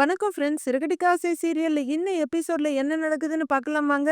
வணக்கம் ஃப்ரெண்ட்ஸ் சிறுகடிக்காசை சீரியல்ல இன்னும் எபிசோட்ல என்ன நடக்குதுன்னு பார்க்கலாமாங்க?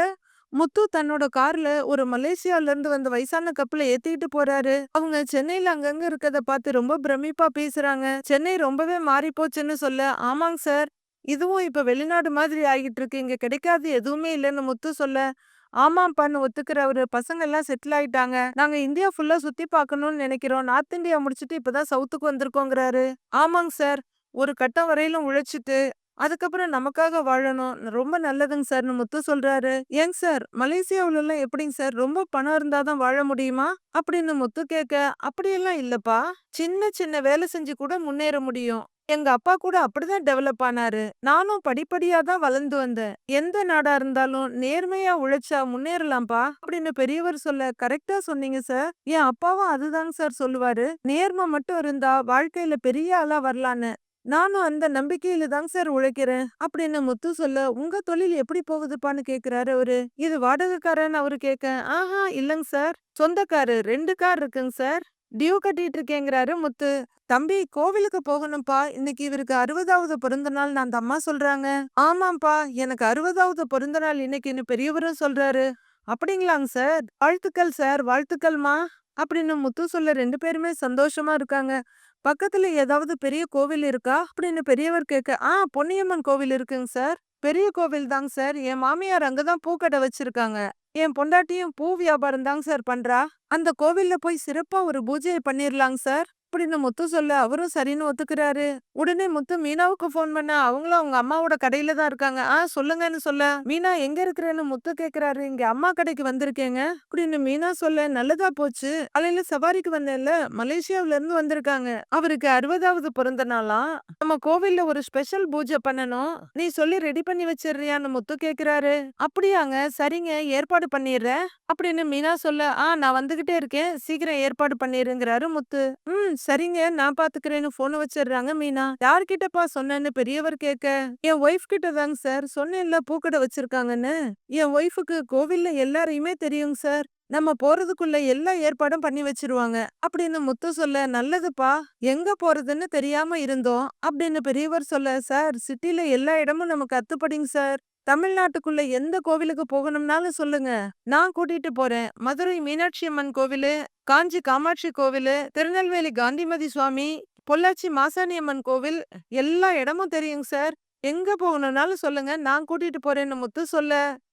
முத்து தன்னோட கார்ல ஒரு மலேசியால இருந்து வந்த வயசான கப்பலை ஏத்திக்கிட்டு போறாரு. அவங்க சென்னையில அங்கங்க இருக்கத பார்த்து ரொம்ப பிரமிப்பா பேசுறாங்க. சென்னை ரொம்பவே மாறி போச்சுன்னு சொல்ல ஆமாங்க சார் இதுவும் இப்ப வெளிநாடு மாதிரி ஆகிட்டு இருக்கு. இங்க கிடைக்காது எதுவுமே இல்லைன்னு முத்து சொல்ல ஆமாப்பான்னு ஒத்துக்கிறவரு பசங்க எல்லாம் செட்டில் ஆயிட்டாங்க. நாங்க இந்தியா ஃபுல்லா சுத்தி பார்க்கணும்னு நினைக்கிறோம். நார்த் இந்தியா முடிச்சுட்டு இப்பதான் சவுத்துக்கு வந்திருக்கோங்கிறாரு. ஆமாங்க சார் ஒரு கட்டம் வரையிலும் உழைச்சிட்டு அதுக்கப்புறம் நமக்காக வாழணும். ரொம்ப நல்லதுங்க சார்னு முத்து சொல்றாரு. ஏங்க சார் மலேசியாவுல எல்லாம் எப்படிங்க சார்? ரொம்ப பணம் இருந்தாதான் வாழ முடியுமா? அப்படின்னு முத்து கேட்க அப்படியெல்லாம் இல்லப்பா. சின்ன சின்ன வேலை செஞ்சு கூட முன்னேற முடியும். எங்க அப்பா கூட அப்படிதான் டெவலப் ஆனாரு. நானும் படிப்படியா தான் வளர்ந்து வந்தேன். எந்த நாடா இருந்தாலும் நேர்மையா உழைச்சா முன்னேறலாம்ப்பா அப்படின்னு பெரியவர் சொல்ல கரெக்டா சொன்னீங்க சார். என் அப்பாவும் அதுதாங்க சார் சொல்லுவாரு. நேர்மை மட்டும் இருந்தா வாழ்க்கையில பெரிய ஆளா வரலான்னு. நானும் அந்த நம்பிக்கையில தாங்க சார் உழைக்கிறேன். அப்படின்னு முத்து சொல்ல உங்க தொழில் எப்படி போகுதுப்பான்னு கேக்குறாரு அவரு. இது வாடகைக்காரன் அவரு கேட்க ஆஹா இல்லங்க சார். சொந்தக்காரு ரெண்டு கார் இருக்குங்க சார். டியூ கட்டிட்டு இருக்கேங்கிறாரு முத்து. தம்பி கோவிலுக்கு போகணும்ப்பா. இன்னைக்கு இவருக்கு அறுபதாவது பிறந்த நாள் நான் அந்த அம்மா சொல்றாங்க. ஆமாம்ப்பா எனக்கு அறுபதாவது பிறந்த நாள் இன்னைக்குன்னு பெரியவரும் சொல்றாரு. அப்படிங்களாங்க சார். வாழ்த்துக்கள் சார் வாழ்த்துக்கள்மா. அப்படின்னு முத்து சொல்ல ரெண்டு பேருமே சந்தோஷமா இருக்காங்க. பக்கத்துல ஏதாவது பெரிய கோவில் இருக்கா? அப்படின்னு பெரியவர் கேட்க ஆ பொன்னியம்மன் கோவில் இருக்குங்க சார். பெரிய கோவில் தாங்க சார். என் மாமியார் அங்கதான் பூக்கடை வச்சிருக்காங்க. என் பொண்டாட்டியும் பூ வியாபாரம் தாங்க சார் பண்றா. அந்த கோவில்ல போய் சிறப்பா ஒரு பூஜையை பண்ணிரலாங்க சார். அப்படின்னு முத்து சொல்ல அவரும் சரின்னு ஒத்துக்கிறாரு. உடனே முத்து மீனாவுக்கு போன் பண்ண. அவங்களும் அவங்க அம்மாவோட கடையில தான் இருக்காங்க. ஆ சொல்லுங்கன்னு சொல்ல மீனா எங்க இருக்கிறேன்னு முத்து கேக்குறாரு. இங்க அம்மா கடைக்கு வந்திருக்கேங்க. அப்படின்னு மீனா சொல்ல நல்லதா போச்சு. அலையில சவாரிக்கு வந்தேன்ல. மலேசியாவில இருந்து வந்திருக்காங்க. அவருக்கு அறுபதாவது பிறந்த நாளாம் நம்ம கோவில்ல ஒரு ஸ்பெஷல் பூஜை பண்ணணும். நீ சொல்லி ரெடி பண்ணி வச்சிடுறியான்னு முத்து கேக்குறாரு. அப்படியாங்க. சரிங்க. ஏற்பாடு பண்ணிடுறேன். அப்படின்னு மீனா சொல்ல ஆ நான் வந்துகிட்டே இருக்கேன். சீக்கிரம் ஏற்பாடு பண்ணிருங்கிறாரு முத்து. ம் சரிங்க நான் பாத்துக்கிறேன்னு போன வச்சிடுறாங்க மீனா. யார்கிட்டப்பா சொன்னேன்னு பெரியவர் கேட்க என் ஒய்ஃப் கிட்ட தாங்க சார் சொன்னேன்ல பூக்கடை வச்சிருக்காங்கன்னு. என் ஒய்ஃபுக்கு கோவில்ல எல்லாரையுமே தெரியுங்க சார் நம்ம போறதுக்குள்ள எல்லா ஏற்பாடும் பண்ணி வச்சிருவாங்க. அப்படின்னு முத்து சொல்ல நல்லதுப்பா எங்க போறதுன்னு தெரியாம இருந்தோம். அப்படின்னு பெரியவர் சொல்ல சார் சிட்டில எல்லா இடமும் நமக்கு அத்துப்படிங்க சார் தமிழ்நாட்டுக்குள்ள எந்த கோவிலுக்கு போகணும்னாலும் சொல்லுங்க. நான் கூட்டிட்டு போறேன். மதுரை மீனாட்சி அம்மன் கோவிலு காஞ்சி காமாட்சி கோவிலு திருநெல்வேலி காந்திமதி சுவாமி பொள்ளாச்சி மாசாணி அம்மன் கோவில் எல்லா இடமும் தெரியுங்க சார். எங்க போகணும்னாலும் சொல்லுங்க. நான் கூட்டிட்டு போறேன்னு முத்து சொல்ல.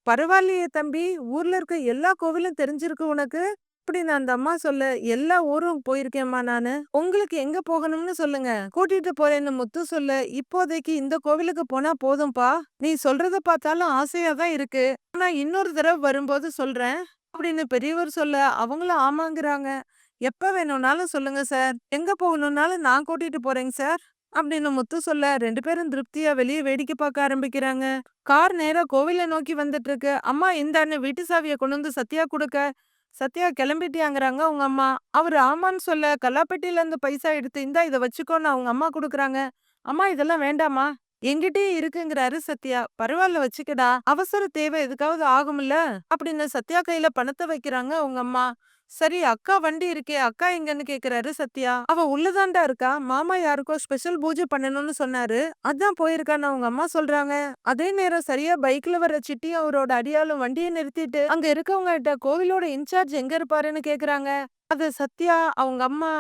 பரவாயில்லையே தம்பி. ஊர்ல இருக்க எல்லா கோவிலும் தெரிஞ்சிருக்கு உனக்கு? அப்படின்னு அந்த அம்மா சொல்ல எல்லா ஊரும் போயிருக்கேம்மா நானு. உங்களுக்கு எங்க போகணும்னு சொல்லுங்க. கூட்டிட்டு போறேன்னு முத்து சொல்ல இப்போதைக்கு இந்த கோவிலுக்கு போனா போதும்பா. நீ சொல்றத பார்த்தாலும் ஆசையா தான் இருக்கு. ஆனா இன்னொரு தடவை வரும்போது சொல்றேன் அப்படின்னு பெரியவர் சொல்ல அவங்களும் ஆமாங்கிறாங்க. எப்ப வேணும்னாலும் சொல்லுங்க சார். எங்க போகணும்னாலும் நான் கூட்டிட்டு போறேங்க சார் அப்படின்னு முத்து சொல்ல ரெண்டு பேரும் திருப்தியா வெளியே வேடிக்கை பார்க்க ஆரம்பிக்கிறாங்க. கார் நேரா கோவிலை நோக்கி வந்துட்டு இருக்கு. அம்மா இந்தான்னு வீட்டு சாவியை கொண்டு வந்து சத்தியா கொடுக்க. சத்யா கிளம்பிட்டியாங்கிறாங்க அவங்க அம்மா. அவர் ஆமான்னு சொல்ல கல்லாப்பெட்டியில இருந்து பைசா எடுத்து இந்தா இதை வச்சுக்கோன்னு அவங்க அம்மா கொடுக்குறாங்க. அம்மா இதெல்லாம் வேண்டாமா எங்கிட்டயே இருக்குங்கிறாரு சத்யா பரவாயில்ல வச்சுக்கடா. அவசர தேவை எதுக்காவது ஆகும்ல. அப்படின்னு சத்யா கையில பணத்தை வைக்கிறாங்க அவங்க அம்மா. சரி அக்கா வண்டி இருக்கே அக்கா எங்கன்னு கேக்குறாரு சத்யா. அவ உள்ளதாண்டா இருக்கா? மாமா யாருக்கோ ஸ்பெஷல் பூஜை பண்ணணும்னு சொன்னாரு. அதான் போயிருக்கான்னு அவங்க அம்மா சொல்றாங்க. அதே நேரம் சரியா பைக்ல வர சிட்டி அவரோட அடியாலும் வண்டியை நிறுத்திட்டு அங்க இருக்கவங்க கிட்ட கோவிலோட இன்சார்ஜ் எங்க இருப்பாருன்னு கேக்குறாங்க. அது சத்யா அவங்க அம்மா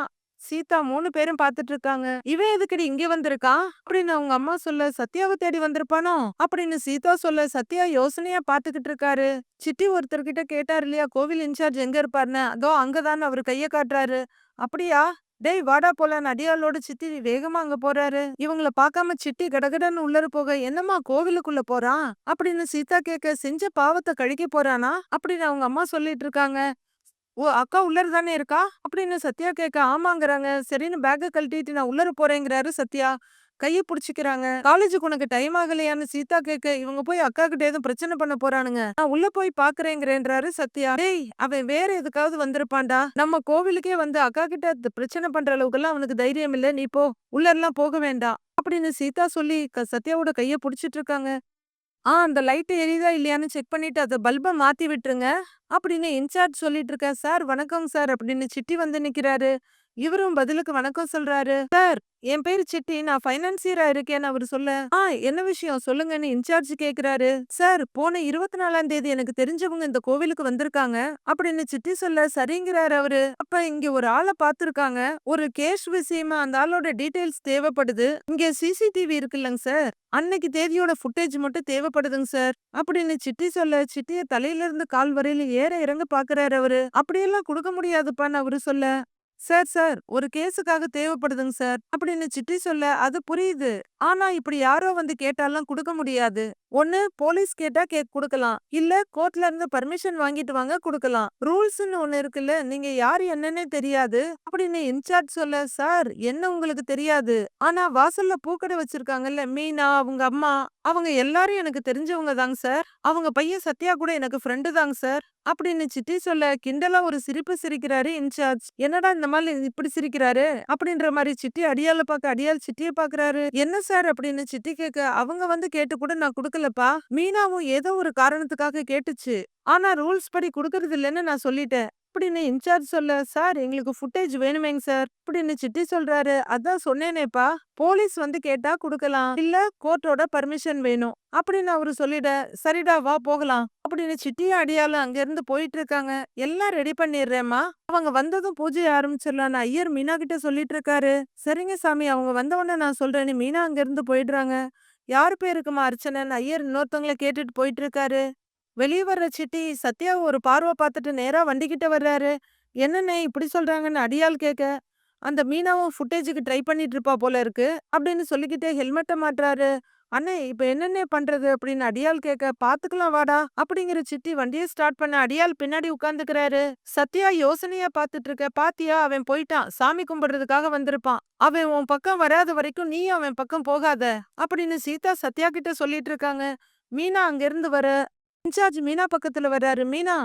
சீதா மூணு பேரும் பாத்துட்டு இருக்காங்க இவன் எதுக்கடி இங்க வந்திருக்கான் அப்படின்னு அவங்க அம்மா சொல்ல சத்யாவை தேடி வந்திருப்பானோ? அப்படின்னு சீதா சொல்ல சத்யா யோசனையா பாத்துக்கிட்டு இருக்காரு சிட்டி ஒருத்தர்கிட்ட கேட்டாரு இல்லையா கோவில் இன்சார்ஜ் எங்க இருப்பாருன்னு? அதோ அங்கதான் அவரு கைய காட்டுறாரு. அப்படியா? டேய் வாடா போலான்னு அடியாளோட சித்தி வேகமா அங்க போறாரு. இவங்கள பாக்காம சிட்டி கடகடன்னு உள்ளர போக என்னம்மா கோவிலுக்குள்ள போறான்? அப்படின்னு சீதா கேட்க செஞ்ச பாவத்தை கழிக்க போறானா? அப்படின்னு அவங்க அம்மா சொல்லிட்டு இருக்காங்க ஓ அக்கா உள்ளர தானே இருக்கா? அப்படின்னு சத்யா கேட்க ஆமாங்கிறாங்க. சரின்னு பேக்க கழட்டிட்டு நான் உள்ளர போறேங்கிறாரு சத்யா. கைய புடிச்சுக்கிறாங்க. காலேஜுக்கு உனக்கு டைம் ஆகலையான்னு சீதா கேட்க இவங்க போய் அக்கா கிட்ட எதுவும் பிரச்சனை பண்ண போறானுங்க. நான் உள்ள போய் பாக்குறேங்கிறேன்றாரு சத்யா. டேய் அவன் வேற எதுக்காவது வந்திருப்பான்டா. நம்ம கோவிலுக்கே வந்து அக்கா கிட்ட பிரச்சனை பண்ற அளவுக்கு எல்லாம் அவனுக்கு தைரியம் இல்ல. நீ போ. உள்ளல்லாம் போக வேண்டாம். அப்படின்னு சீதா சொல்லி க- சத்யாவோட கைய புடிச்சிட்டு இருக்காங்க. ஆ அந்த லைட் எரியுதா இல்லையான்னு செக் பண்ணிட்டு அதை பல்பை மாத்தி விட்டுருங்க அப்படின்னு இன்சார்ஜ் சொல்லிட்டு இருக்கேன் சார் வணக்கம் சார் அப்படின்னு சிட்டி வந்து நிக்கிறாரு. இவரும் பதிலுக்கு வணக்கம் சொல்றாரு. சார் என் பேர் சிட்டி. நான் பைனான்சியரா இருக்கேன்னு அவர் சொல்ல. ஆ என்ன விஷயம்? சொல்லுங்கன்னு இன்சார்ஜ் கேக்குறாரு. சார் போன இருபத்தி நாலாம் தேதி எனக்கு தெரிஞ்சவங்க இந்த கோவிலுக்கு வந்திருக்காங்க அப்படின்னு சிட்டி சொல்ல சரிங்கிறாரு அவரு. அப்ப இங்க ஒரு ஆளை பாத்துருக்காங்க. ஒரு கேஷ் விஷயமா அந்த ஆளோட டீடைல்ஸ் தேவைப்படுது. இங்க சிசிடிவி இருக்குல்லங்க சார். அன்னைக்கு தேதியோட ஃபுட்டேஜ் மட்டும் தேவைப்படுதுங்க சார் அப்படின்னு சிட்டி சொல்ல சிட்டிய தலையில இருந்து கால் வரையில ஏற இறங்க பாக்குறாரு அவரு. அப்படியெல்லாம் கொடுக்க முடியாதுப்பான்னு அவரு சொல்ல. சார் சார் ஒரு கேஸுக்காக தேவைப்படுதுங்க சார் அப்படின்னு சிட்டி சொல்ல அது புரியுது. ஆனா இப்படி யாரோ வந்து கேட்டாலாம் கொடுக்க முடியாது. ஒண்ணு போலீஸ் கேட்டா கேக் கொடுக்கலாம். இல்ல கோர்ட்ல இருந்து பர்மிஷன் வாங்கிட்டு வாங்க கொடுக்கலாம். ரூல்ஸ்னு ஒண்ணு இருக்குல்ல நீங்க யார் என்னன்னே தெரியாது. அப்படின்னு இன்சார்ஜ் சொல்ல சார் என்ன உங்களுக்கு தெரியாது? ஆனா வாசல்ல பூக்கடை வச்சிருக்காங்கல்ல மீனா அவங்க அம்மா அவங்க எல்லாரும் எனக்கு தெரிஞ்சவங்க தாங்க சார். அவங்க பையன் சத்யா கூட எனக்கு ஃப்ரெண்டு தாங்க சார். அப்படின்னு சிட்டி சொல்ல கிண்டலா ஒரு சிரிப்பு சிரிக்கிறாரு இன்சார்ஜ் என்னடா இந்த மாதிரி இப்படி சிரிக்கிறாரு? அப்படின்ற மாதிரி சிட்டி அடியால பாக்க அடியால் சிட்டியை பாக்குறாரு என்ன சார்? அப்படின்னு சிட்டி கேட்க அவங்க வந்து கேட்டு கூட நான் கொடுக்கல இல்லப்பா. மீனாவும் ஏதோ ஒரு காரணத்துக்காக கேட்டுச்சு. ஆனா ரூல்ஸ் படி கொடுக்கறது இல்லைன்னு நான் சொல்லிட்டேன். அப்படின்னு இன்சார்ஜ் சொல்ல சார் எங்களுக்கு ஃபுட்டேஜ் வேணுமேங்க சார் அப்படின்னு சிட்டி சொல்றாரு. அதான் சொன்னேனேப்பா. போலீஸ் வந்து கேட்டா கொடுக்கலாம். இல்ல கோர்ட்டோட பர்மிஷன் வேணும் அப்படின்னு அவரு சொல்லிட சரிடா வா போகலாம் அப்படின்னு சிட்டியும் அடியாலும் அங்க இருந்து போயிட்டு இருக்காங்க. எல்லாம் ரெடி பண்ணிடுறேம்மா. அவங்க வந்ததும் பூஜை ஆரம்பிச்சிடலான்னு ஐயர் மீனா கிட்ட சொல்லிட்டு இருக்காரு. சரிங்க சாமி அவங்க வந்தவொடனே நான் சொல்றேன்னு மீனா அங்க இருந்து போயிடுறாங்க. யார் பேருக்குமா அர்ச்சனன் ஐயர் இன்னொருத்தவங்கள கேட்டுட்டு போயிட்டு இருக்காரு வெளிய வர்ற சிட்டி சத்யா ஒரு பார்வை பார்த்துட்டு நேரா வண்டிகிட்ட வர்றாரு. என்னண்ணே இப்படி சொல்றாங்கன்னு அடியாள் கேட்க அந்த மீனாவும் ஃபுட்டேஜுக்கு ட்ரை பண்ணிட்டு இருப்பா போல இருக்கு அப்படின்னு சொல்லிக்கிட்டே ஹெல்மெட்டை மாட்டுறாரு. அண்ணே இப்ப என்னென்ன பண்றது? அப்படின்னு அடியால் கேட்க பாத்துக்கலாம் வாடா அப்படிங்கிற சிட்டி வண்டியை ஸ்டார்ட் பண்ண அடியால் பின்னாடி உட்காந்துக்கிறாரு சத்யா யோசனையா பாத்துட்டு இருக்க பாத்தியா அவன் போயிட்டான். சாமி கும்பிடுறதுக்காக வந்திருப்பான். அவன் உன் பக்கம் வராத வரைக்கும் நீ அவன் பக்கம் போகாத அப்படின்னு சீதா சத்யா கிட்ட சொல்லிட்டு இருக்காங்க மீனா அங்க இருந்து வர இன்சார்ஜ் மீனா பக்கத்துல வர்றாரு. மீனா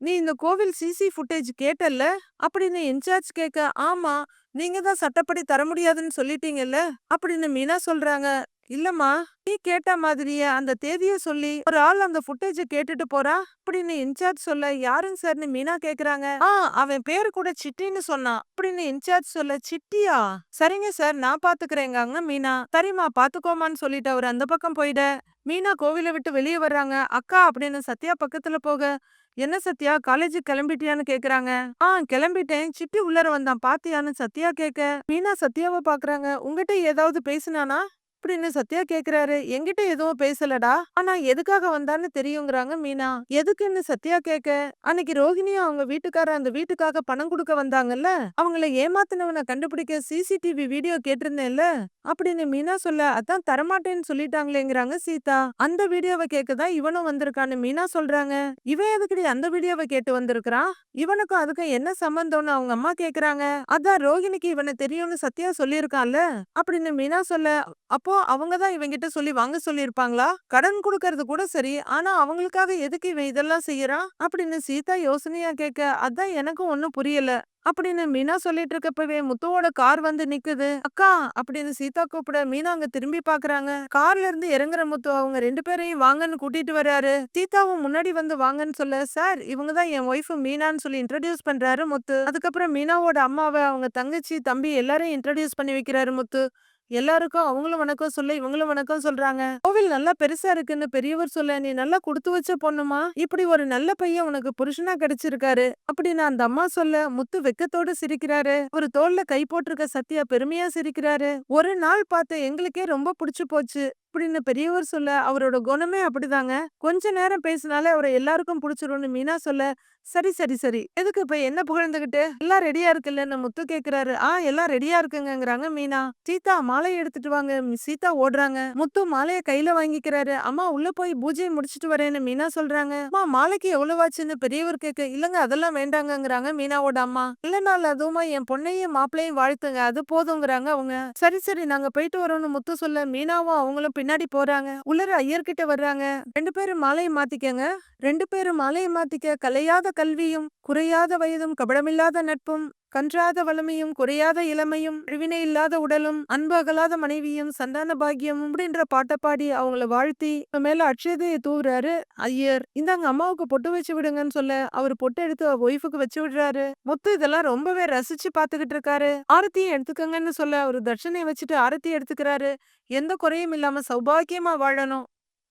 நீ இந்த கோவில் சிசி ஃபுட்டேஜ் கேட்டல்ல? அப்படின்னு இன்சார்ஜ் கேட்க ஆமா நீங்க தான் சட்டப்படி தர முடியாதுன்னு சொல்லிட்டீங்கல்ல? அப்படின்னு மீனா சொல்றாங்க. இல்லம்மா நீ கேட்ட மாதிரியே அந்த தேதிய சொல்லி ஒரு ஆள் அந்த ஃபுட்டேஜ கேட்டுட்டு போறா? அப்படின்னு இன்சார்ஜ் சொல்ல யாருங்க சார்னு மீனா கேக்குறாங்க. ஆ அவன் பேரு கூட சிட்டின்னு சொன்னான் அப்படின்னு இன்சார்ஜ் சொல்ல சிட்டியா? சரிங்க சார் நான் பாத்துக்கிறேங்க மீனா. சரிம்மா பாத்துக்கோமான்னு சொல்லிட்டு அவர் அந்த பக்கம் போயிட மீனா கோவிலை விட்டு வெளியே வர்றாங்க. அக்கா அப்படின்னு சத்யா பக்கத்துல போக என்ன சத்யா காலேஜுக்கு கிளம்பிட்டியான்னு கேக்குறாங்க. ஆ கிளம்பிட்டேன். சிட்டி உள்ளர வந்தான். பாத்தியான்னு சத்யா கேக்க. மீனா சத்யாவை பாக்குறாங்க. உங்ககிட்ட ஏதாவது பேசினானா? அப்படின்னு சத்யா கேக்குறாரு. என்கிட்ட எதுவும் பேசலடா. ஆனா எதுக்காக வந்தான்னு தெரியுங்கிறாங்க மீனா. எதுக்குன்னு சத்யா கேக்க? அன்னைக்கு ரோஹிணியும் அவங்க வீட்டுக்கார அந்த வீட்டுக்காக பணம் கொடுக்க வந்தாங்கல்ல? அவங்கள ஏமாத்தினவனை கண்டுபிடிக்க சிசிடிவி வீடியோ கேட்டிருந்தேன்ல? அப்படின்னு மீனா சொல்ல அதான் தரமாட்டேன்னு சொல்லிட்டாங்களேங்கிறாங்க சீதா. அந்த வீடியோவை கேட்கதான் இவனும் வந்திருக்கான்னு மீனா சொல்றாங்க. இவன் எதுக்கடி அந்த வீடியோவை கேட்டு வந்திருக்கிறான் இவனுக்கும் அதுக்கும் என்ன சம்பந்தம்னு அவங்க அம்மா கேக்குறாங்க. அதான் ரோஹிணிக்கு இவனை தெரியும்னு சத்யா சொல்லியிருக்கான்ல? அப்படின்னு மீனா சொல்ல அப்ப அப்போது அவங்க தான் இவங்கிட்ட சொல்லி வாங்க சொல்லியிருப்பாங்களா? கடன் கொடுக்கறது கூட சரி. ஆனா அவங்களுக்காக எதுக்கு இவன் இதெல்லாம் செய்யறான்? அப்படின்னு சீதா யோசனையா கேட்க அதான் எனக்கும் ஒன்னும் புரியல அப்படின்னு மீனா சொல்லிட்டு இருக்கப்பவே முத்துவோட கார் வந்து நிக்குது. அக்கா அப்படின்னு சீதா கூப்பிட மீனா அங்க திரும்பி பாக்குறாங்க. கார்ல இருந்து இறங்குற முத்து அவங்க ரெண்டு பேரையும் வாங்கன்னு கூட்டிட்டு வர்றாரு. சீதாவும் முன்னாடி வந்து வாங்கன்னு சொல்ல சார் இவங்க தான் என் ஒய்ஃப் மீனான்னு சொல்லி இன்ட்ரடியூஸ் பண்றாரு முத்து. அதுக்கப்புறம் மீனாவோட அம்மாவை அவங்க தங்கச்சி தம்பி எல்லாரையும் இன்ட்ரடியூஸ் பண்ணி வைக்கிறாரு முத்து. எல்லாருக்கும் அவங்களும் வணக்கம் சொல்ல இவங்களும் வணக்கம் சொல்றாங்க. கோவில் நல்லா பெருசா இருக்குன்னு பெரியவர் சொல்ல நீ நல்லா குடுத்து வச்ச பொண்ணுமா? இப்படி ஒரு நல்ல பையன் உனக்கு புருஷனா கிடைச்சிருக்காரு. அப்படின்னு அந்த அம்மா சொல்ல முத்து வெக்கத்தோட சிரிக்கிறாரு. ஒரு தோல்ல கை போட்டிருக்க சத்யா பெருமையா சிரிக்கிறாரு. ஒரு நாள் பார்த்து எங்களுக்கே ரொம்ப புடிச்சு போச்சு அப்படின்னு பெரியவர் சொல்ல அவரோட குணமே அப்படிதாங்க. கொஞ்ச நேரம் பேசினாலே அவரை எல்லாருக்கும் பிடிச்சிரும்னு மீனா சொல்ல சரி சரி சரி. எதுக்கு இப்ப என்ன புகழ்ந்துகிட்டு? எல்லாம் ரெடியா இருக்குல்லன்னு முத்து கேக்குறாரு. ஆ எல்லாம் ரெடியா இருக்குங்கிறாங்க மீனா. சீதா மாலை எடுத்துட்டு வாங்க. சீதா ஓடுறாங்க. முத்து மாலையை கையில வாங்கிக்கிறாரு. அம்மா உள்ள போய் பூஜையை முடிச்சிட்டு வரேன்னு மீனா சொல்றாங்க. அம்மா மாலைக்கு எவ்வளவாச்சுன்னு பெரியவர் கேக்கு. இல்லங்க அதெல்லாம் வேண்டாங்கங்கிறாங்க மீனாவோட அம்மா. இல்லனால அதுவுமா. என் பொண்ணையும் மாப்பிளையும் வாழ்த்துங்க. அது போதுங்கிறாங்க அவங்க. சரி சரி நாங்க போயிட்டு வரோம்னு முத்து சொல்ல மீனாவும் அவங்களும் பின்னாடி போறாங்க. உள்ளர ஐயர்கிட்ட வர்றாங்க. ரெண்டு பேரும் மாலையை மாத்திக்கங்க. ரெண்டு பேரும் மாலையை மாத்திக்க கலையாத கல்வியும் குறையாத வயதும் கபடமில்லாத நட்பும் கன்றாத வளமையும் குறையாத இளமையும் அழிவினை இல்லாத உடலும் அன்பு அகலாத மனைவியும் சந்தான பாக்கியம் அப்படின்ற பாட்டை பாடி அவங்கள வாழ்த்தி மேல அட்சதையை தூவுறாரு ஐயர். இந்தாங்க அம்மாவுக்கு பொட்டு வச்சு விடுங்கன்னு சொல்ல அவர் பொட்டு எடுத்து ஒய்ஃபுக்கு வச்சு விடுறாரு. மொத்தம் இதெல்லாம் ரொம்பவே ரசிச்சு பாத்துக்கிட்டு இருக்காரு. ஆரத்தியும் எடுத்துக்கங்கன்னு சொல்ல அவர் தட்சணையை வச்சுட்டு ஆரத்தி எடுத்துக்கிறாரு. எந்த குறையும் இல்லாம சௌபாக்கியமா வாழணும்.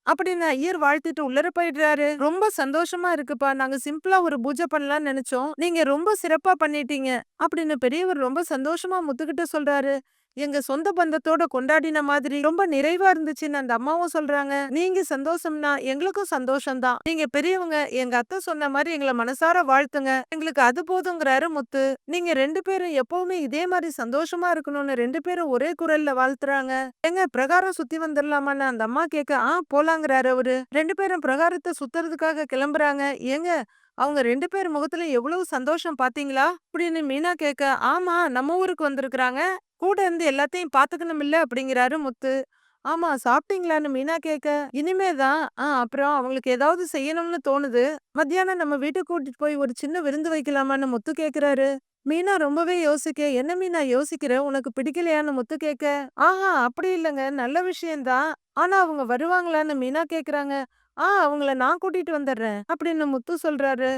அப்படின்னு ஐயர் வாழ்த்திட்டு உள்ளர போயிடுறாரு. ரொம்ப சந்தோஷமா இருக்குப்பா. நாங்க சிம்பிளா ஒரு பூஜை பண்ணலாம்னு நினைச்சோம். நீங்க ரொம்ப சிறப்பா பண்ணிட்டீங்க. அப்படின்னு பெரியவர் ரொம்ப சந்தோஷமா முத்துக்கிட்ட சொல்றாரு. எங்க சொந்த பந்தத்தோட கொண்டாடின மாதிரி ரொம்ப நிறைவா இருந்துச்சுன்னு அந்த அம்மாவும் சொல்றாங்க. நீங்க சந்தோஷம்னா எங்களுக்கும் சந்தோஷம்தான். நீங்க பெரியவங்க எங்க அத்தை சொன்ன மாதிரி எங்களை மனசார வாழ்த்துங்க. எங்களுக்கு அது போதுங்கிறாரு முத்து. நீங்க ரெண்டு பேரும் எப்பவுமே இதே மாதிரி சந்தோஷமா இருக்கணும்னு ரெண்டு பேரும் ஒரே குரல்ல வாழ்த்துறாங்க. எங்க பிரகாரம் சுத்தி வந்துடலாமான்னு அந்த அம்மா கேட்க ஆ போலாங்கிறாரு அவரு. ரெண்டு பேரும் பிரகாரத்தை சுத்துறதுக்காக கிளம்புறாங்க. ஏங்க அவங்க ரெண்டு பேர் முகத்துல எவ்வளவு சந்தோஷம் பாத்தீங்களா அப்படின்னு மீனா கேட்க ஆமா நம்ம ஊருக்கு வந்திருக்கிறாங்க. கூட இருந்து எல்லாத்தையும் பாத்துக்கணும் இல்ல? அப்படிங்கிறாரு முத்து. ஆமா சாப்பிட்டீங்களான்னு மீனா கேட்க இனிமே தான். ஆ அப்புறம் அவங்களுக்கு ஏதாவது செய்யணும்னு தோணுது. மத்தியானம் நம்ம வீட்டுக்கு கூட்டிட்டு போய் ஒரு சின்ன விருந்து வைக்கலாமான்னு முத்து கேக்குறாரு மீனா ரொம்பவே யோசிக்க என்ன மீனா யோசிக்கிற? உனக்கு பிடிக்கலையான்னு முத்து கேட்க ஆஹா அப்படி இல்லைங்க. நல்ல விஷயம்தான். ஆனா அவங்க வருவாங்களான்னு மீனா கேக்குறாங்க ஆ அவங்கள நான் கூட்டிட்டு வந்துடுறேன் அப்படின்னு முத்து சொல்றாரு.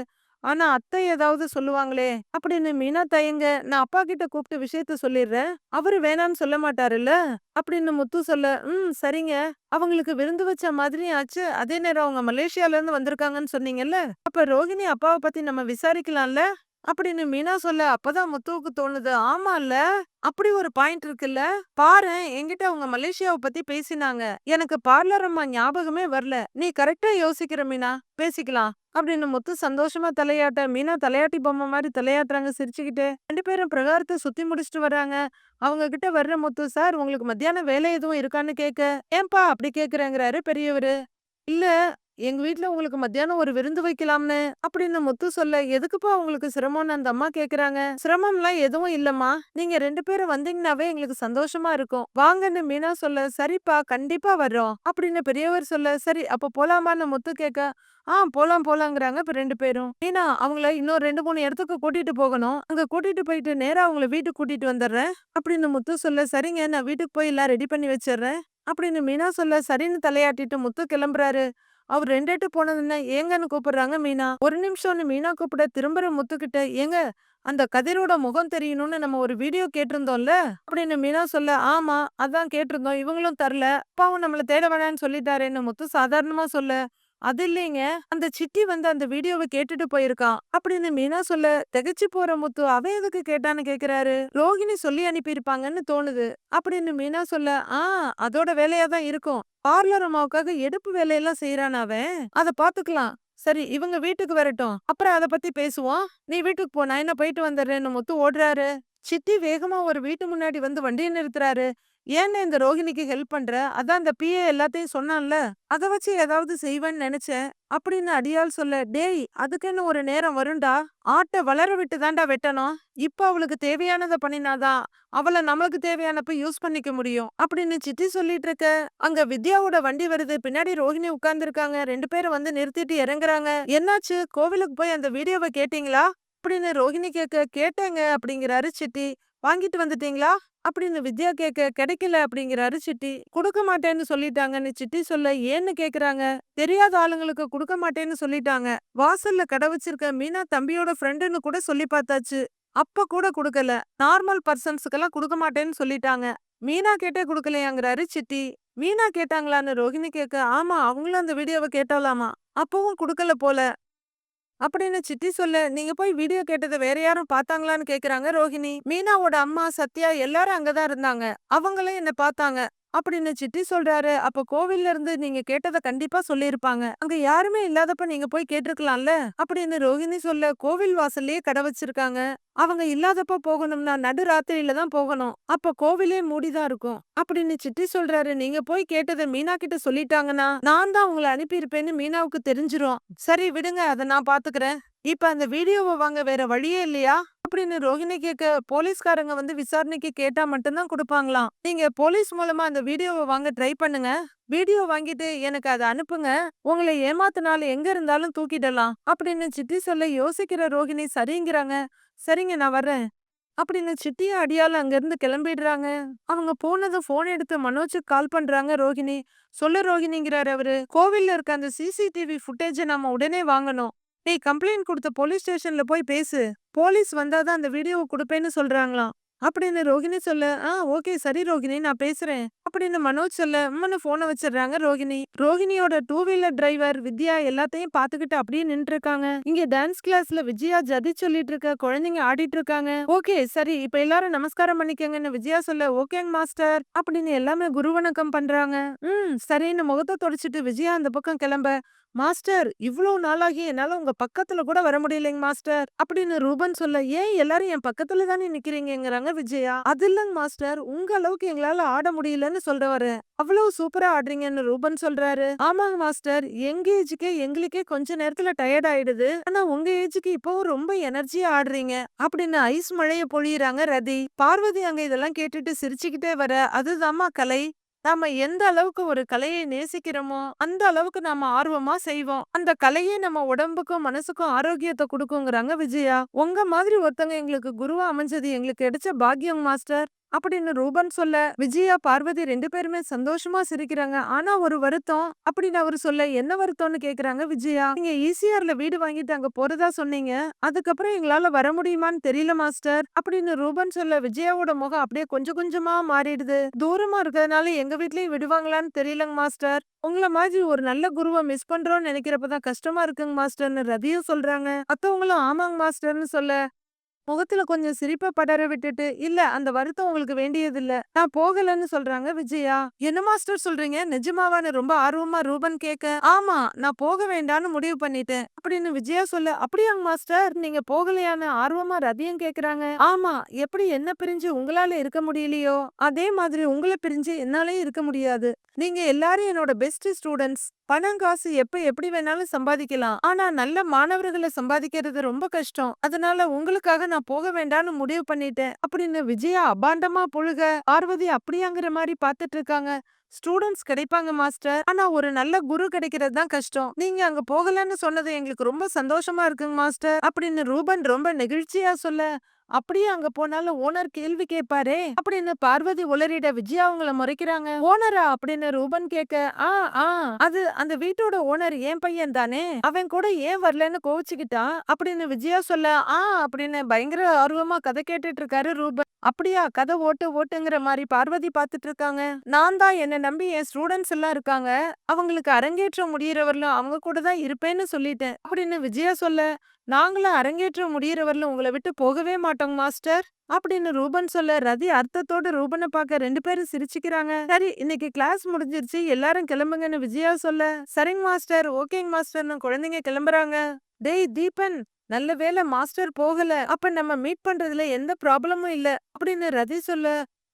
ஆனா அத்தை ஏதாவது சொல்லுவாங்களே அப்படின்னு மீனா தயங்க நான் அப்பா கிட்ட கூப்பிட்டு விஷயத்த சொல்லிடுறேன். அவரு வேணான்னு சொல்ல மாட்டாருல்ல அப்படின்னு முத்து சொல்ல ம் சரிங்க. அவங்களுக்கு விருந்து வச்ச மாதிரியும் ஆச்சு. அதே நேரம் அவங்க மலேசியால இருந்து வந்திருக்காங்கன்னு சொன்னீங்கல்ல. அப்ப ரோகிணி அப்பாவை பத்தி நம்ம விசாரிக்கலாம்ல? அப்படின்னு மீனா சொல்ல அப்பதான் முத்துவுக்கு தோணுது. ஆமால அப்படி ஒரு பாயிண்ட் இருக்குல்ல. பாரு என்கிட்ட அவங்க மலேசியாவை பத்தி பேசினாங்க. எனக்கு பார்லர் அம்மா ஞாபகமே வரல. நீ கரெக்டா யோசிக்கிற மீனா? பேசிக்கலாம். அப்படின்னு முத்து சந்தோஷமா தலையாட்ட மீனா தலையாட்டி பொம்மை மாதிரி தலையாட்டுறாங்க சிரிச்சுக்கிட்டு. ரெண்டு பேரும் பிரகாரத்தை சுத்தி முடிச்சுட்டு வர்றாங்க. அவங்க கிட்ட வர்ற முத்து சார் உங்களுக்கு மத்தியானம் வேலை எதுவும் இருக்கான்னு கேட்க ஏன்பா அப்படி கேக்குறேங்கிறாரு பெரியவரு. இல்ல எங்க வீட்ல உங்களுக்கு மத்தியானம் ஒரு விருந்து வைக்கலாம்னு அப்படின்னு முத்து சொல்ல எதுக்குப்பா உங்களுக்கு சிரமம்னு அந்த அம்மா கேக்குறாங்க? சிரமம்லாம் எதுவும் இல்லம்மா. நீங்க ரெண்டு பேரும் வந்தீங்கன்னாவே எங்களுக்கு சந்தோஷமா இருக்கும். வாங்கன்னு மீனா சொல்ல சரிப்பா கண்டிப்பா வர்றோம். அப்படின்னு பெரியவர் சொல்ல சரி அப்ப போலாமான்னு முத்து கேட்க ஆ போலாம் போலாங்கிறாங்க இப்ப ரெண்டு பேரும். மீனா அவங்கள இன்னும் ரெண்டு மூணு இடத்துக்கு கூட்டிட்டு போகணும். அங்க கூட்டிட்டு போயிட்டு நேரா அவங்கள வீட்டுக்கு கூட்டிட்டு வந்துடுறேன். அப்படின்னு முத்து சொல்ல சரிங்க நான் வீட்டுக்கு போய் எல்லாம் ரெடி பண்ணி வச்சிடுறேன். அப்படின்னு மீனா சொல்ல சரின்னு தலையாட்டிட்டு முத்து கிளம்புறாரு. அவர் ரெண்டேட்டு போனதுன்னா ஏங்கன்னு கூப்பிடுறாங்க மீனா. ஒரு நிமிஷம்னு மீனா கூப்பிட திரும்புற முத்துக்கிட்ட ஏங்க அந்த கதிரோட முகம் தெரியணும்னு நம்ம ஒரு வீடியோ கேட்டிருந்தோம்ல? அப்படின்னு மீனா சொல்ல ஆமா அதான் கேட்டிருந்தோம். இவங்களும் தரல. அப்பாவும் நம்மள தேட வேணாம்னு சொல்லிட்டாரேன்னு முத்து சாதாரணமா சொல்ல. அது இல்லைங்க. அந்த சிட்டி வந்து அந்த வீடியோவை கேட்டுட்டு போயிருக்கான் அப்படின்னு மீனா சொல்ல திகைச்சு போற முத்து அவன் எதுக்கு கேட்டான்னு கேக்குறாரு? ரோஹிணி சொல்லி அனுப்பியிருப்பாங்கன்னு தோணுது. அப்படின்னு மீனா சொல்ல ஆ அதோட வேலையா தான் இருக்கும். பார்லர் அம்மாவுக்காக எடுப்பு வேலையெல்லாம் செய்யறான் அவன்? அதை பாத்துக்கலாம். சரி இவங்க வீட்டுக்கு வரட்டும். அப்புறம் அத பத்தி பேசுவோம். நீ வீட்டுக்கு போ நான் என்ன போயிட்டு வந்துடுறேன்னு முத்து ஓடுறாரு. சித்தி வேகமா ஒரு வீட்டு முன்னாடி வந்து வண்டியை நிறுத்துறாரு. ஏன்னு இந்த ரோகிணிக்கு ஹெல்ப் பண்ற? அதான் அந்த பிஏ எல்லாத்தையும் சொன்னான்ல. அத வச்சு ஏதாவது செய்வேன்னு நினைச்சேன். அப்படின்னு அடியால் சொல்ல டேய் அதுக்குன்னு ஒரு நேரம் வரும்டா. ஆட்டை வளர விட்டு தாண்டா வெட்டணும். இப்ப அவளுக்கு தேவையானதை பண்ணினாதான் அவளை நம்மளுக்கு தேவையானப்ப யூஸ் பண்ணிக்க முடியும். அப்படின்னு சித்தி சொல்லிட்டு இருக்க. அங்க வித்யாவோட வண்டி வருது. பின்னாடி ரோஹிணி உட்கார்ந்து இருக்காங்க ரெண்டு பேரும் வந்து நிறுத்திட்டு இறங்குறாங்க. என்னாச்சு? கோவிலுக்கு போய் அந்த வீடியோவை கேட்டீங்களா? அப்படின்னு ரோஹிணி கேட்க கேட்டேங்க. அப்படிங்கிறாரு சித்தி. வாங்கிட்டு வந்துட்டீங்களா? அப்படின்னு வித்யா கேட்க கிடைக்கல அப்படிங்கிறாரு சிட்டி கொடுக்க மாட்டேன்னு சொல்லிட்டாங்கன்னு சிட்டி சொல்ல ஏன்னு கேக்குறாங்க? தெரியாத ஆளுங்களுக்கு கொடுக்க மாட்டேன்னு சொல்லிட்டாங்க. வாசல்ல கடை வச்சிருக்க மீனா தம்பியோட ஃப்ரெண்டுன்னு கூட சொல்லி பார்த்தாச்சு. அப்ப கூட கொடுக்கல. நார்மல் பர்சன்ஸுக்கெல்லாம் கொடுக்க மாட்டேன்னு சொல்லிட்டாங்க. மீனா கேட்டே கொடுக்கலையாங்கிறாரு சிட்டி மீனா கேட்டாங்களான்னு ரோஹிணி கேட்க ஆமா அவங்களும் அந்த வீடியோவை கேட்டாலாமா? அப்பவும் கொடுக்கல போல. அப்படின்னு சித்தி சொல்ல நீங்க போய் வீடியோ கேட்டதை வேற யாரும் பார்த்தாங்களான்னு கேக்குறாங்க ரோஹிணி. மீனாவோட அம்மா சத்யா எல்லாரும் அங்கதான் இருந்தாங்க. அவங்களும் என்ன பார்த்தாங்க. அப்படின்னு சிட்டி சொல்றாரு. அப்ப கோவில்ல இருந்து நீங்க கேட்டத கண்டிப்பா சொல்லிருப்பாங்க அங்க யாருமே இல்லாதப்ப நீங்க போய் கேட்டிருக்கலாம்ல? அப்படின்னு ரோஹிணி சொல்ல கோவில் வாசல்லயே கடை வச்சிருக்காங்க. அவங்க இல்லாதப்ப போகணும்னா நடு ராத்திரியில தான் போகணும். அப்ப கோவிலே மூடிதான் இருக்கும். அப்படின்னு சிட்டி சொல்றாரு. நீங்க போய் கேட்டதை மீனா கிட்ட சொல்லிட்டாங்கன்னா நான் தான் உங்களை அனுப்பியிருப்பேன்னு மீனாவுக்கு தெரிஞ்சிரும். சரி விடுங்க அதை நான் பாத்துக்கிறேன். இப்ப அந்த வீடியோவ வாங்க வேற வழியே இல்லையா? அப்படின்னு ரோஹிணி கேட்க போலீஸ்காரங்க வந்து விசாரணைக்கு கேட்டா மட்டும்தான் கொடுப்பாங்களாம். நீங்க போலீஸ் மூலமா அந்த வீடியோவை வாங்க ட்ரை பண்ணுங்க. வீடியோ வாங்கிட்டு எனக்கு அதை அனுப்புங்க. உங்களை ஏமாத்தினாலும் எங்க இருந்தாலும் தூக்கிடலாம். அப்படின்னு சிட்டி சொல்ல யோசிக்கிற ரோஹிணி சரிங்கிறாங்க. சரிங்க நான் வர்றேன். அப்படின்னு சிட்டிய அடியால அங்கிருந்து கிளம்பிடுறாங்க. அவங்க போனதும் போன் எடுத்து மனோஜுக்கு கால் பண்றாங்க ரோஹிணி சொல்ல ரோஹிணிங்கிறார் அவரு. கோவில்ல இருக்க அந்த சிசிடிவி ஃபுட்டேஜை நாம உடனே வாங்கணும். நீ கம்ப்ளைண்ட் கொடுத்த போலீஸ் ஸ்டேஷன்ல போய் பேசு. போலீஸ் வந்தாதான் அந்த வீடியோவை கொடுப்பேன்னு சொல்றாங்களாம். அப்படின்னு ரோகிணி சொல்ல ஆ ஓகே சரி ரோகிணி நான் பேசுறேன். அப்படின்னு மனோஜ் சொல்ல உம்மனு போனை வச்சிடுறாங்க ரோகிணி. ரோகிணியோட டூ வீலர் டிரைவர் வித்யா எல்லாத்தையும் பாத்துக்கிட்டு அப்படியே நின்று இருக்காங்க இங்க டான்ஸ் கிளாஸ்ல விஜயா ஜதி சொல்லிட்டு இருக்க குழந்தைங்க ஆடிட்டு இருக்காங்க ஓகே சரி இப்ப எல்லாரும் நமஸ்காரம் பண்ணிக்கங்கன்னு விஜயா சொல்ல ஓகேங்க மாஸ்டர். அப்படின்னு எல்லாமே குரு வணக்கம் பண்றாங்க. ம் சரின்னு முகத்தை தொடச்சிட்டு விஜயா அந்த பக்கம் கிளம்ப மாஸ்டர் இவ்வளவு நாளாகி என்னால உங்க பக்கத்துல கூட வர முடியலைங்க மாஸ்டர். அப்படின்னு ரூபன் சொல்ல ஏன் எல்லாரும் என் பக்கத்துல தானே நிக்கிறீங்கிறாங்க விஜயா? அது இல்லங்க மாஸ்டர். உங்க அளவுக்கு எங்களால ஆட முடியலன்னு சொல்றவரு. அவ்வளவு சூப்பரா ஆடுறீங்கன்னு ரூபன் சொல்றாரு. ஆமாங்க மாஸ்டர். எங்க ஏஜுக்கே எங்களுக்கே கொஞ்ச நேரத்துல டயர்ட் ஆயிடுது. ஆனா உங்க ஏஜுக்கு இப்பவும் ரொம்ப எனர்ஜியா ஆடுறீங்க. அப்படின்னு ஐஸ் மழைய பொழியிறாங்க ரதி. பார்வதி அங்க இதெல்லாம் கேட்டுட்டு சிரிச்சுக்கிட்டே வர அதுதாம்மா கலை. நாம எந்த அளவுக்கு ஒரு கலையை நேசிக்கிறோமோ அந்த அளவுக்கு நாம ஆர்வமா செய்வோம். அந்த கலையே நம்ம உடம்புக்கும் மனசுக்கும் ஆரோக்கியத்தை கொடுக்குங்கிறாங்க விஜயா. உங்க மாதிரி ஒருத்தங்க எங்களுக்கு குருவா அமைஞ்சது எங்களுக்கு கிடைச்ச பாக்கியம் மாஸ்டர். அப்படின்னு ரூபன் சொல்ல விஜயா பார்வதி ரெண்டு பேருமே சந்தோஷமா சிரிக்கிறாங்க. ஆனா ஒரு வருத்தம். அப்படின்னு அவரு சொல்ல என்ன வருத்தம்னு கேக்குறாங்க விஜயா? நீங்க ஈசிஆர்ல வீடு வாங்கிட்டு அங்க போறதா சொன்னீங்க. அதுக்கப்புறம் எங்களால வர முடியுமான்னு தெரியல மாஸ்டர். அப்படின்னு ரூபன் சொல்ல விஜயாவோட முகம் அப்படியே கொஞ்சம் கொஞ்சமா மாறிடுது. தூரமா இருக்கிறதுனால எங்க வீட்லயும் விடுவாங்களான்னு தெரியலங்க மாஸ்டர். உங்களை மாதிரி ஒரு நல்ல குருவை மிஸ் பண்றோம்னு நினைக்கிறப்பதான் கஷ்டமா இருக்குங்க மாஸ்டர்னு ரதியும் சொல்றாங்க. அத்தவங்களும் ஆமாங்க மாஸ்டர்னு சொல்ல முகத்துல கொஞ்சம் சிரிப்பை படர விட்டுட்டு இல்ல அந்த வருத்தம் உங்களுக்கு வேண்டியதில்ல. நான் போகலன்னு சொல்றாங்க விஜயா? என்ன மாஸ்டர் சொல்றீங்க? நிஜமாவான்னு ரொம்ப ஆர்வமா ரூபன் கேட்க ஆமா நான் போக வேண்டாம்னு முடிவு பண்ணிட்டேன். அப்படின்னு விஜயா சொல்ல அப்படியாங்க மாஸ்டர் நீங்க போகலையான்னு ஆர்வமா ரதியம் கேக்குறாங்க. ஆமா எப்படி என்ன பிரிஞ்சு உங்களால இருக்க முடியலையோ? அதே மாதிரி உங்களை பிரிஞ்சு என்னாலயும் இருக்க முடியாது. நீங்க எல்லாரும் என்னோட பெஸ்ட் ஸ்டூடெண்ட்ஸ். பணம் காசு எப்ப எப்படி வேணாலும் சம்பாதிக்கலாம். ஆனா நல்ல மாணவர்களை சம்பாதிக்கிறது ரொம்ப கஷ்டம். அதனால உங்களுக்காக நான் போக வேண்டாம்னு முடிவு பண்ணிட்டேன். அப்படின்னு விஜயா அபாண்டமா புழுக பார்வதி அப்படியாங்கிற மாதிரி பாத்துட்டு இருக்காங்க. ஸ்டூடெண்ட்ஸ் கிடைப்பாங்க மாஸ்டர். ஆனா ஒரு நல்ல குரு கிடைக்கிறது தான் கஷ்டம். நீங்க அங்க போகலன்னு சொன்னது எங்களுக்கு ரொம்ப சந்தோஷமா இருக்குங்க மாஸ்டர். அப்படின்னு ரூபன் ரொம்ப நெகிழ்ச்சியா சொல்ல அப்படியே அங்க போனாலும் ஓனர் கேள்வி கேட்பாரே அப்படின்னு பார்வதி உளறிட விஜயா அவங்கள முறைக்கிறாங்க. ஓனரா? அப்படின்னு ரூபன் கேட்க ஆ ஆ. அது அந்த வீட்டோட ஓனர் ஏன் பையன் தானே? அவன் கூட ஏன் வரலன்னு கோவிச்சுக்கிட்டான்? அப்படின்னு விஜயா சொல்ல ஆ அப்படின்னு பயங்கர ஆர்வமா கதை கேட்டுட்டு இருக்காரு ரூபன். அப்படியா? கதை ஓட்டு ஓட்டுங்கிற மாதிரி பார்வதி பாத்துட்டு இருக்காங்க. நான் தான் என்ன நம்பி என் ஸ்டூடெண்ட்ஸ் எல்லாம் இருக்காங்க. அவங்களுக்கு அரங்கேற்றம் முடியறவர்களும் அவங்க கூட தான் இருப்பேன்னு சொல்லிட்டேன். அப்படின்னு விஜயா சொல்ல நாங்களும் அரங்கேற்றம் முடியறவர்களும் உங்களை விட்டு போகவே மாட்டோங்க மாஸ்டர். அப்படின்னு ரூபன் சொல்ல ரதி அர்த்தத்தோட ரூபனை பார்க்க ரெண்டு பேரும் சிரிச்சுக்கிறாங்க. சரி இன்னைக்கு கிளாஸ் முடிஞ்சிருச்சு எல்லாரும் கிளம்புங்கன்னு விஜயா சொல்ல சரிங்க மாஸ்டர் ஓகேங்க மாஸ்டர்னு குழந்தைங்க கிளம்புறாங்க. டேய் தீபன் நல்ல வேலை மாஸ்டர் போகல அப்ப நம்ம மீட் பண்றதுல எந்த ப்ராப்ளமும் இல்ல அப்படின்னு ரதி சொல்ல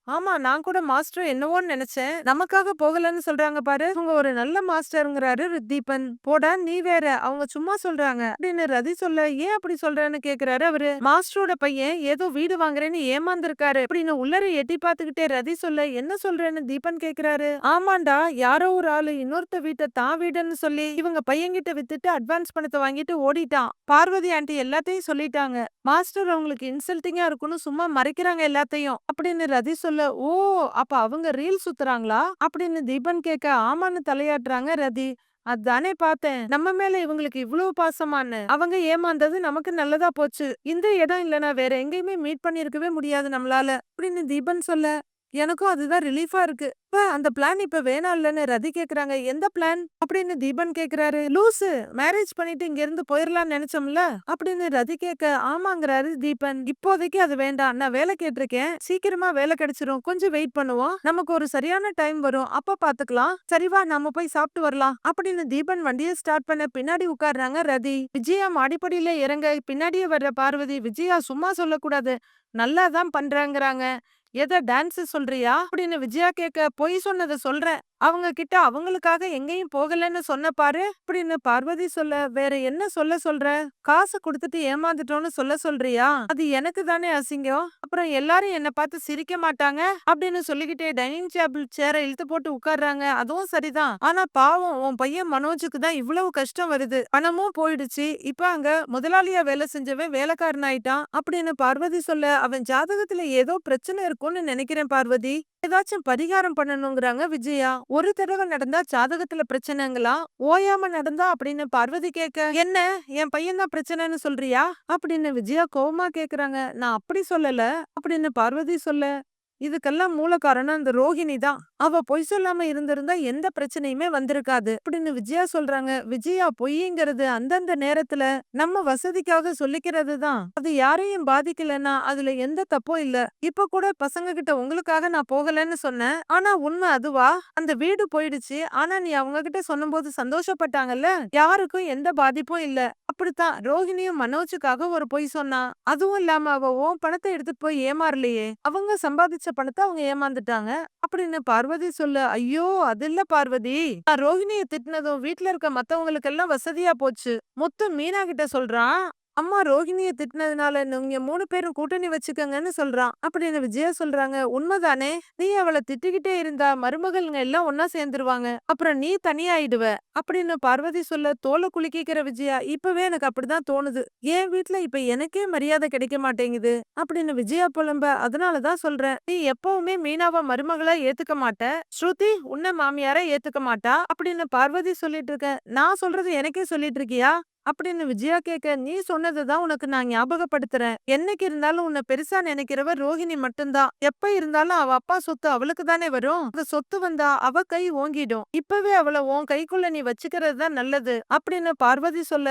ஆமா நான் கூட மாஸ்டர் என்னவோன்னு நினைச்சேன். நமக்காக போகலன்னு சொல்றாங்க பாரு. அவங்க ஒரு நல்ல மாஸ்டருங்கிறாரு தீபன் போடா நீ வேற. அவங்க சும்மா சொல்றாங்க. அப்படின்னு ரதி சொல்ல ஏன் அப்படி சொல்றேன்னு கேக்குறாரு அவரு. மாஸ்டரோட பையன் ஏதோ வீடு வாங்குறேன்னு ஏமாந்துருக்காரு. அப்படின்னு உள்ளரை எட்டி பாத்துக்கிட்டே ரதி சொல்ல என்ன சொல்றேன்னு தீபன் கேக்குறாரு. ஆமாண்டா யாரோ ஒரு ஆளு இன்னொருத்த வீட்டை தான் வீடுன்னு சொல்லி இவங்க பையன்கிட்ட வித்துட்டு அட்வான்ஸ் பணத்தை வாங்கிட்டு ஓடிட்டான். பார்வதி ஆண்டி எல்லாத்தையும் சொல்லிட்டாங்க. மாஸ்டர் அவங்களுக்கு இன்சல்ட்டிங்கா இருக்குன்னு சும்மா மறைக்கிறாங்க எல்லாத்தையும். அப்படின்னு ரதி சொல்ல ஓ! அப்ப அவங்க ரீல் சுத்துறாங்களா? அப்படின்னு தீபன் கேட்க ஆமான்னு தலையாட்டுறாங்க ரதி. அதானே பார்த்தேன். நம்ம மேல இவங்களுக்கு இவ்வளவு பாசமான்னு. அவங்க ஏமாந்தது நமக்கு நல்லதா போச்சு. இந்த இடம் இல்லனா வேற எங்கேயுமே மீட் பண்ணிருக்கவே முடியாது நம்மளால. அப்படின்னு தீபன் சொல்ல எனக்கும் அதுதான் ரிலீஃபா இருக்கு. இப்ப அந்த பிளான் இப்ப வேணாம் இல்லன்னு ரதி கேக்குறாங்க. எந்த பிளான் அப்படின்னு தீபன் கேக்குறாரு. லூசு மேரேஜ் பண்ணிட்டு இங்க இருந்து போயிடலாம்னு நினைச்சோம்ல? அப்படின்னு ரதி கேட்க ஆமாங்கிறாரு தீபன். இப்போதைக்கு அது வேண்டாம். நான் வேலை கேட்டிருக்கேன். சீக்கிரமா வேலை கிடைச்சிரும். கொஞ்சம் வெயிட் பண்ணுவோம். நமக்கு ஒரு சரியான டைம் வரும். அப்ப பாத்துக்கலாம். சரிவா நம்ம போய் சாப்பிட்டு வரலாம். அப்படின்னு தீபன் வண்டியை ஸ்டார்ட் பண்ண பின்னாடி உட்கார்றாங்க ரதி. விஜயா மாடிப்படியில இறங்க. பின்னாடியே வர்ற பார்வதி விஜயா சும்மா சொல்லக்கூடாது. நல்லா தான் பண்றாங்கிறாங்க. எதை டான்ஸ் சொல்றியா? அப்படின்னு விஜயா கேட்க பொய் சொன்னதை சொல்றேன். அவங்க கிட்ட அவங்களுக்காக எங்கேயும் போகலன்னு சொன்ன பாரு அப்படின்னு பார்வதி சொல்ல வேற என்ன சொல்ல சொல்ற? காசு கொடுத்துட்டு ஏமாந்துட்டோம்னு சொல்ல சொல்றியா? அது எனக்கு தானே அசிங்கம். அப்புறம் எல்லாரும் என்ன பார்த்து சிரிக்க மாட்டாங்க? அப்படின்னு சொல்லிக்கிட்டே டைனிங் டேபிள் சேர இழுத்து போட்டு உட்கார்றாங்க. அதுவும் சரிதான். ஆனா பாவம் உன் பையன் மனோஜுக்கு தான் இவ்வளவு கஷ்டம் வருது. பணமும் போயிடுச்சு. இப்ப அங்க முதலாளியா வேலை செஞ்சவன் வேலைக்காரன் ஆயிட்டான் அப்படின்னு பார்வதி சொல்ல அவன் ஜாதகத்துல ஏதோ பிரச்சனை இருக்கும்னு நினைக்கிறேன் பார்வதி. ஏதாச்சும் பரிகாரம் பண்ணணுங்கிறாங்க விஜயா? ஒரு தடவை நடந்தா ஜாதகத்துல பிரச்சனைங்களா? ஓயாம நடந்தா அப்படின்னு பார்வதி கேட்க என்ன? என் பையன் தான் பிரச்சனைன்னு சொல்றியா? அப்படின்னு விஜயா கோவமா கேக்குறாங்க. நான் அப்படி சொல்லல அப்படின்னு பார்வதி சொல்ல இதுக்கெல்லாம் மூல காரணம் அந்த ரோஹிணி தான். அவ பொய் சொல்லாம இருந்திருந்தா எந்த பிரச்சனையுமே வந்திருக்காது. அப்படின்னு விஜயா சொல்றாங்க. விஜயா பொய்ங்கிறது அந்தந்த நேரத்துல நம்ம வசதிக்காக சொல்லிக்கிறது தான். அது யாரையும் பாதிக்கலன்னா அதுல எந்த தப்பும் இல்ல. இப்ப கூட பசங்க கிட்ட உங்களுக்காக நான் போகலன்னு சொன்னேன். ஆனா உண்மை அதுவா? அந்த வீடு போயிடுச்சு. ஆனா நீ அவங்க கிட்ட சொன்னும் போது சந்தோஷப்பட்டாங்கல்ல? யாருக்கும் எந்த பாதிப்பும் இல்ல. அப்படித்தான். ரோஹிணியும் மனோஜுக்காக ஒரு பொய் சொன்னா அதுவும் இல்லாம அவ உன் பணத்தை எடுத்துட்டு போய் ஏமாறலையே. அவங்க சம்பாதிச்ச பணத்தை அவங்க ஏமாந்துட்டாங்க. அப்படின்னு பார்வதி சொல்ல ஐயோ அது இல்ல பார்வதி. நான் ரோஹிணிய திட்டினதும் வீட்டுல இருக்க மத்தவங்களுக்கு எல்லாம் வசதியா போச்சு. முத்து மீனா கிட்ட சொல்றான் அம்மா ரோஹிணிய திட்டினதுனால நீங்க மூணு பேரும் கூட்டணி வச்சுக்கங்கன்னு சொல்றான். அப்படின்னு விஜயா சொல்றாங்க? உண்மைதானே? நீ அவளை திட்டிக்கிட்டே இருந்தா மருமகள்ங்க எல்லாம் ஒன்னா சேர்ந்துருவாங்க. அப்புறம் நீ தனியாயிடுவ. அப்படின்னு பார்வதி சொல்ல தோலை குலுக்கிக்கிற விஜயா இப்பவே எனக்கு அப்படிதான் தோணுது. என் வீட்ல இப்ப எனக்கே மரியாதை கிடைக்க மாட்டேங்குது? அப்படின்னு விஜயா புலம்ப அதனாலதான் சொல்றேன். நீ எப்பவுமே மீனாவ மருமகளா ஏத்துக்க மாட்ட. ஸ்ருதி உன்ன மாமியார ஏத்துக்க மாட்டா? அப்படின்னு பார்வதி சொல்லிட்டு இருக்க நான் சொல்றது எனக்கே சொல்லிட்டு இருக்கியா? அப்படின்னு விஜயா கேட்க நீ சொன்னதுதான் உனக்கு நான் ஞாபகப்படுத்துறேன். என்னைக்கு இருந்தாலும் உன்னை பெருசா நினைக்கிறவ ரோஹிணி மட்டும்தான் எப்ப இருந்தாலும் அவ அப்பா சொத்து அவளுக்கு தானே வரும். அந்த சொத்து வந்தா அவ கை ஓங்கிடும். இப்பவே அவளை உன் கைக்குள்ள நீ வச்சுக்கிறது தான் நல்லது அப்படின்னு பார்வதி சொல்ல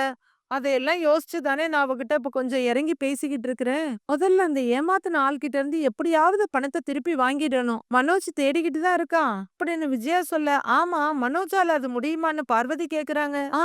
அதையெல்லாம் யோசிச்சு தானே நான் அவகிட்ட இப்ப கொஞ்சம் இறங்கி பேசிக்கிட்டு இருக்கிறேன். முதல்ல அந்த ஏமாத்தின ஆள்கிட்ட இருந்து எப்படியாவது பணத்தை திருப்பி வாங்கிடணும். மனோஜ் தேடிக்கிட்டு தான் இருக்கான் அப்படின்னு விஜயா சொல்ல ஆமா மனோஜால அது முடியுமான்னு பார்வதி கேக்குறாங்க. ஆ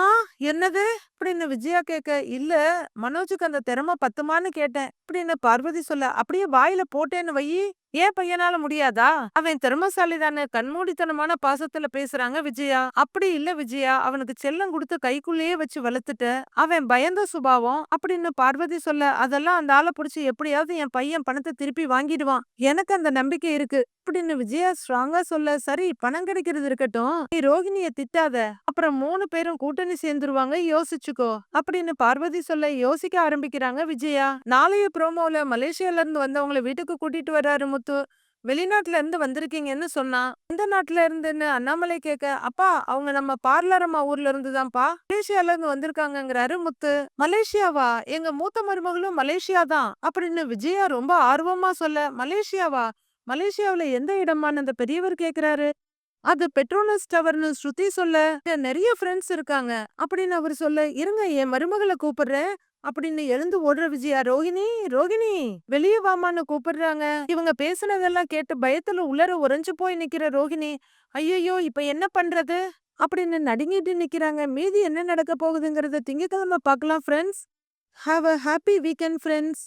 என்னது? அப்படின்னு விஜயா கேட்க இல்ல மனோஜுக்கு அந்த திறமை பத்துமான்னு கேட்டேன். அப்படின்னு பார்வதி சொல்ல அப்படியே வாயில போட்டேன்னு வை ஏன் பையனால முடியாதா? அவன் திறமசாலி தானே கண்மூடித்தனமான பாசத்துல பேசுறாங்க விஜயா. அப்படி இல்ல விஜயா அவனுக்கு செல்லம் கொடுத்து கைக்குள்ளேயே வச்சு வளர்த்துட்ட. அவன் பயந்த சுபாவம் அப்படின்னு பார்வதி சொல்ல அதெல்லாம் அந்த ஆளை புடிச்சு எப்படியாவது என் பையன் பணத்தை திருப்பி வாங்கிடுவான். எனக்கு அந்த நம்பிக்கை இருக்கு அப்படின்னு விஜயா ஸ்ட்ராங்கா சொல்ல சரி பணம் கிடைக்கிறது இருக்கட்டும். நீ ரோகிணிய திட்டாத. அப்புறம் மூணு பேரும் கூட்டணி சேர்ந்துருவாங்க யோசிச்சு. வச்சுக்கோ. அப்படின்னு பார்வதி சொல்ல யோசிக்க ஆரம்பிக்கிறாங்க விஜயா. நாளைய ப்ரோமோல மலேசியால இருந்து வந்தவங்களை வீட்டுக்கு கூட்டிட்டு வர்றாரு முத்து. வெளிநாட்டுல இருந்து வந்திருக்கீங்கன்னு சொன்னா இந்த நாட்டுல இருந்துன்னு அண்ணாமலை கேட்க அப்பா அவங்க நம்ம பார்லரம்மா ஊர்ல இருந்துதான்ப்பா. மலேசியால இருந்து வந்திருக்காங்கிறாரு முத்து. மலேசியாவா? எங்க மூத்த மருமகளும் மலேசியா தான். அப்படின்னு விஜயா ரொம்ப ஆர்வமா சொல்ல மலேசியாவா? மலேசியாவுல எந்த இடமான்னு அந்த பெரியவர் கேக்குறாரு. அது பெட்ரோனஸ் டவர்னு ஸ்ருதி சொல்ல நிறைய ஃப்ரெண்ட்ஸ் இருக்காங்க. அப்படின்னு அவர் சொல்ல இருங்க என் மருமகளை கூப்பிடுறேன். அப்படின்னு எழுந்து ஓடுற விஜயா ரோஹிணி ரோஹிணி வெளியே வாமான்னு கூப்பிடுறாங்க. இவங்க பேசுனதெல்லாம் கேட்டு பயத்துல உள்ளர உறைஞ்சு போய் நிக்கிற ரோஹிணி ஐயோ இப்ப என்ன பண்றது? அப்படின்னு நடுங்கிட்டு நிக்கிறாங்க. மீதி என்ன நடக்க போகுதுங்கறத திங்கக்கிழமை பார்க்கலாம் friends have a happy weekend friends